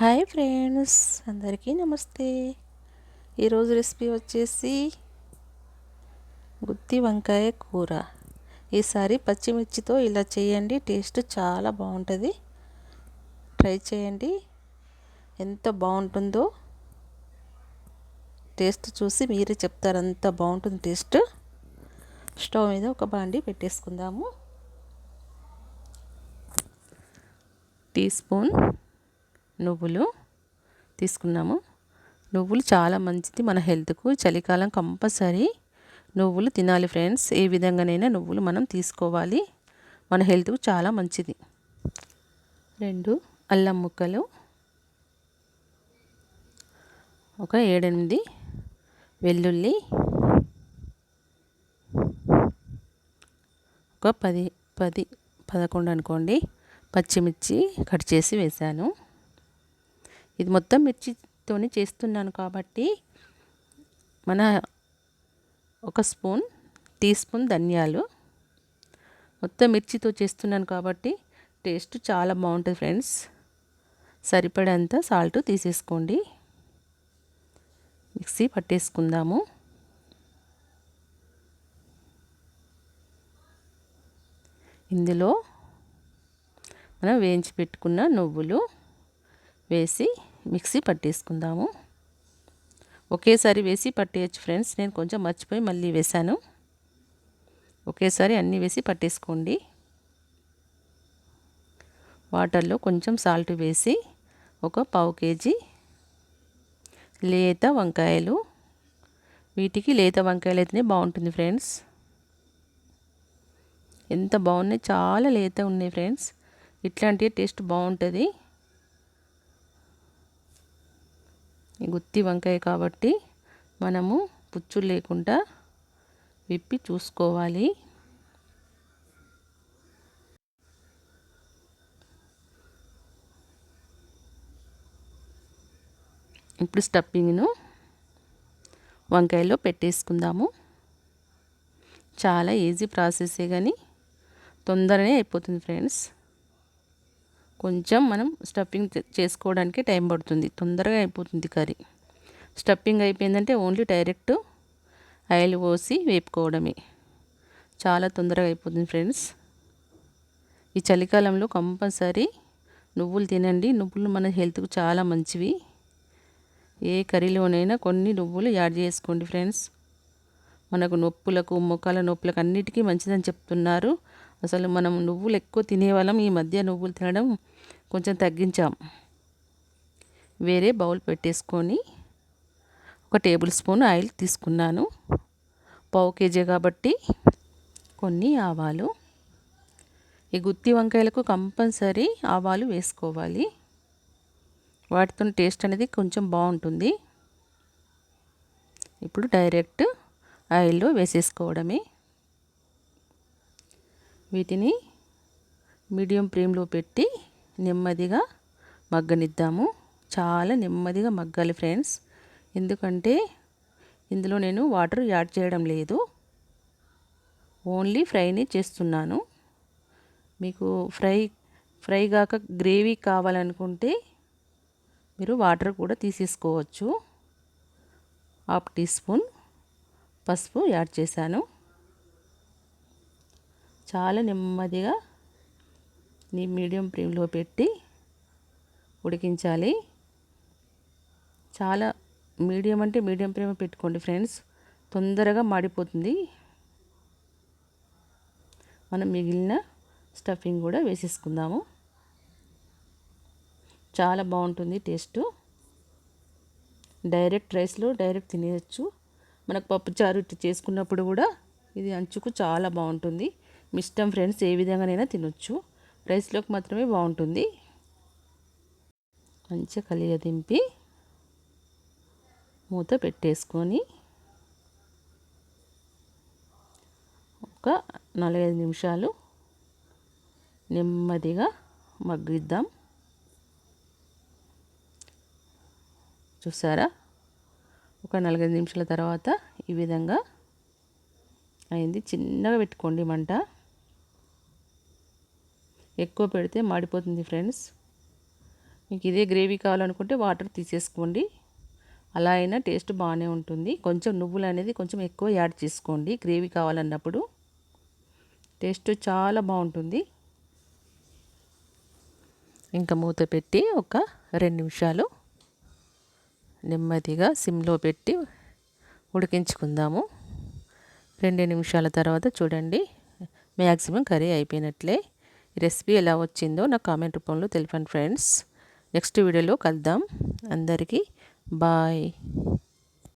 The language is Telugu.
హాయ్ ఫ్రెండ్స్ అందరికీ నమస్తే. ఈరోజు రెసిపీ వచ్చేసి గుత్తి వంకాయ కూర. ఈసారి పచ్చిమిర్చితో ఇలా చేయండి టేస్ట్ చాలా బాగుంటుంది. ట్రై చేయండి ఎంత బాగుంటుందో. టేస్ట్ చూసి మీరే చెప్తారు అంత బాగుంటుంది టేస్ట్. స్టవ్ మీద ఒక బాండి పెట్టేసుకుందాము. టీ స్పూన్ నువ్వులు తీసుకున్నాము. నువ్వులు చాలా మంచిది మన హెల్త్కు. చలికాలం కంపల్సరీ నువ్వులు తినాలి ఫ్రెండ్స్. ఏ విధంగానైనా నువ్వులు మనం తీసుకోవాలి. మన హెల్త్కు చాలా మంచిది. రెండు అల్లం ముక్కలు ఒక ఏడెనిమిది వెల్లుల్లి ఒక పది పది పదకొండు అనుకోండి. పచ్చిమిర్చి కట్ చేసి వేశాను. ఇది మొత్తం మిర్చితోనే చేస్తున్నాను కాబట్టి మన ఒక స్పూన్ టీ స్పూన్ ధనియాలు. మొత్తం మిర్చితో చేస్తున్నాను కాబట్టి టేస్ట్ చాలా బాగుంటుంది ఫ్రెండ్స్. సరిపడేంత సాల్ట్ తీసేసుకోండి. మిక్సీ పట్టేసుకుందాము. ఇందులో మనం వేయించి పెట్టుకున్న నువ్వులు వేసి మిక్సీ పట్టేసుకుందాము. ఒకేసారి వేసి పట్టేయచ్చు ఫ్రెండ్స్. నేను కొంచెం మర్చిపోయి మళ్ళీ వేశాను. ఒకేసారి అన్నీ వేసి పట్టేసుకోండి. వాటర్లో కొంచెం సాల్ట్ వేసి ఒక పావు కేజీ లేత వంకాయలు. వీటికి లేత వంకాయలు అయితేనే బాగుంటుంది ఫ్రెండ్స్. ఎంత బాగున్నాయి చాలా లేత ఉన్నాయి ఫ్రెండ్స్. ఇట్లాంటి టేస్ట్ బాగుంటుంది. గుత్తి వంకాయ కాబట్టి మనము పుచ్చు లేకుండా విప్పి చూసుకోవాలి. ఇప్పుడు స్టఫింగ్ను వంకాయలో పెట్టేసుకుందాము. చాలా ఈజీ ప్రాసెసే కానీ తొందరనే అయిపోతుంది ఫ్రెండ్స్. కొంచెం మనం స్టఫింగ్ చేసుకోవడానికి టైం పడుతుంది. తొందరగా అయిపోతుంది కర్రీ. స్టఫింగ్ అయిపోయిందంటే ఓన్లీ డైరెక్ట్ ఆయిల్ పోసి వేపుకోవడమే. చాలా తొందరగా అయిపోతుంది ఫ్రెండ్స్ ఈ చలికాలంలో కంపల్సరీ నువ్వులు తినండి. నువ్వులు మన హెల్త్కు చాలా మంచివి. ఏ కర్రీలోనైనా కొన్ని నువ్వులు యాడ్ చేసుకోండి ఫ్రెండ్స్ మనకు నొప్పులకు మొక్కల నొప్పులకు అన్నిటికీ మంచిదని చెప్తున్నారు. అసలు మనం నువ్వులు ఎక్కువ తినేవాళ్ళం ఈ మధ్య నువ్వులు తినడం కొంచెం తగ్గించాం. వేరే బౌల్ పెట్టేసుకొని ఒక టేబుల్ స్పూన్ ఆయిల్ తీసుకున్నాను. పావు కేజీ కాబట్టి కొన్ని ఆవాలు. ఈ గుత్తి వంకాయలకు కంపల్సరీ ఆవాలు వేసుకోవాలి. వాటితో టేస్ట్ అనేది కొంచెం బాగుంటుంది. ఇప్పుడు డైరెక్ట్ ఆయిల్లో వేసేసుకోవడమే. వీటిని మీడియం ఫ్లేమ్లో పెట్టి నెమ్మదిగా మగ్గనిద్దాము. చాలా నెమ్మదిగా మగ్గాలి ఫ్రెండ్స్. ఎందుకంటే ఇందులో నేను వాటర్ యాడ్ చేయడం లేదు. ఓన్లీ ఫ్రైని చేస్తున్నాను. మీకు ఫ్రై ఫ్రై కాక గ్రేవీ కావాలనుకుంటే మీరు వాటర్ కూడా తీసేసుకోవచ్చు. హాఫ్ టీ స్పూన్ పసుపు యాడ్ చేశాను. చాలా నెమ్మదిగా నీ మీడియం ఫ్లేమ్లో పెట్టి ఉడికించాలి. చాలా మీడియం అంటే మీడియం ఫ్లేమ్ పెట్టుకోండి ఫ్రెండ్స్. తొందరగా మాడిపోతుంది. మనం మిగిలిన స్టఫింగ్ కూడా వేసేసుకుందాము. చాలా బాగుంటుంది టేస్ట్. డైరెక్ట్ రైస్లో డైరెక్ట్ తినేయచ్చు. మనకు పప్పుచారు ఇట్లా చేసుకున్నప్పుడు కూడా ఇది అంచుకు చాలా బాగుంటుంది. మీ ఇష్టం ఫ్రెండ్స్ ఏ విధంగానైనా తినొచ్చు. రైస్లోకి మాత్రమే బాగుంటుంది. మంచిగా కలిగ దింపి మూత పెట్టేసుకొని ఒక నాలుగైదు నిమిషాలు నెమ్మదిగా మగ్గిద్దాం. చూసారా? ఒక నలభై నిమిషాల తర్వాత ఈ విధంగా అయింది. చిన్నగా పెట్టుకోండి మంట. ఎక్కువ పెడితే మాడిపోతుంది ఫ్రెండ్స్. మీకు ఇదే గ్రేవీ కావాలనుకుంటే వాటర్ తీసేసుకోండి. అలా అయినా టేస్ట్ బాగానే ఉంటుంది. కొంచెం నువ్వులు అనేది కొంచెం ఎక్కువ యాడ్ చేసుకోండి. గ్రేవీ కావాలన్నప్పుడు టేస్ట్ చాలా బాగుంటుంది. ఇంకా మూత పెట్టి ఒక రెండు నిమిషాలు నెమ్మదిగా సిమ్లో పెట్టి ఉడికించుకుందాము. రెండు నిమిషాల తర్వాత చూడండి మ్యాక్సిమం కర్రీ అయిపోయినట్లే. రెసిపీ ఎలా వచ్చిందో నా కామెంట్ రూపంలో తెలిపండి ఫ్రెండ్స్. నెక్స్ట్ వీడియోలో కలుద్దాం. అందరికీ బాయ్.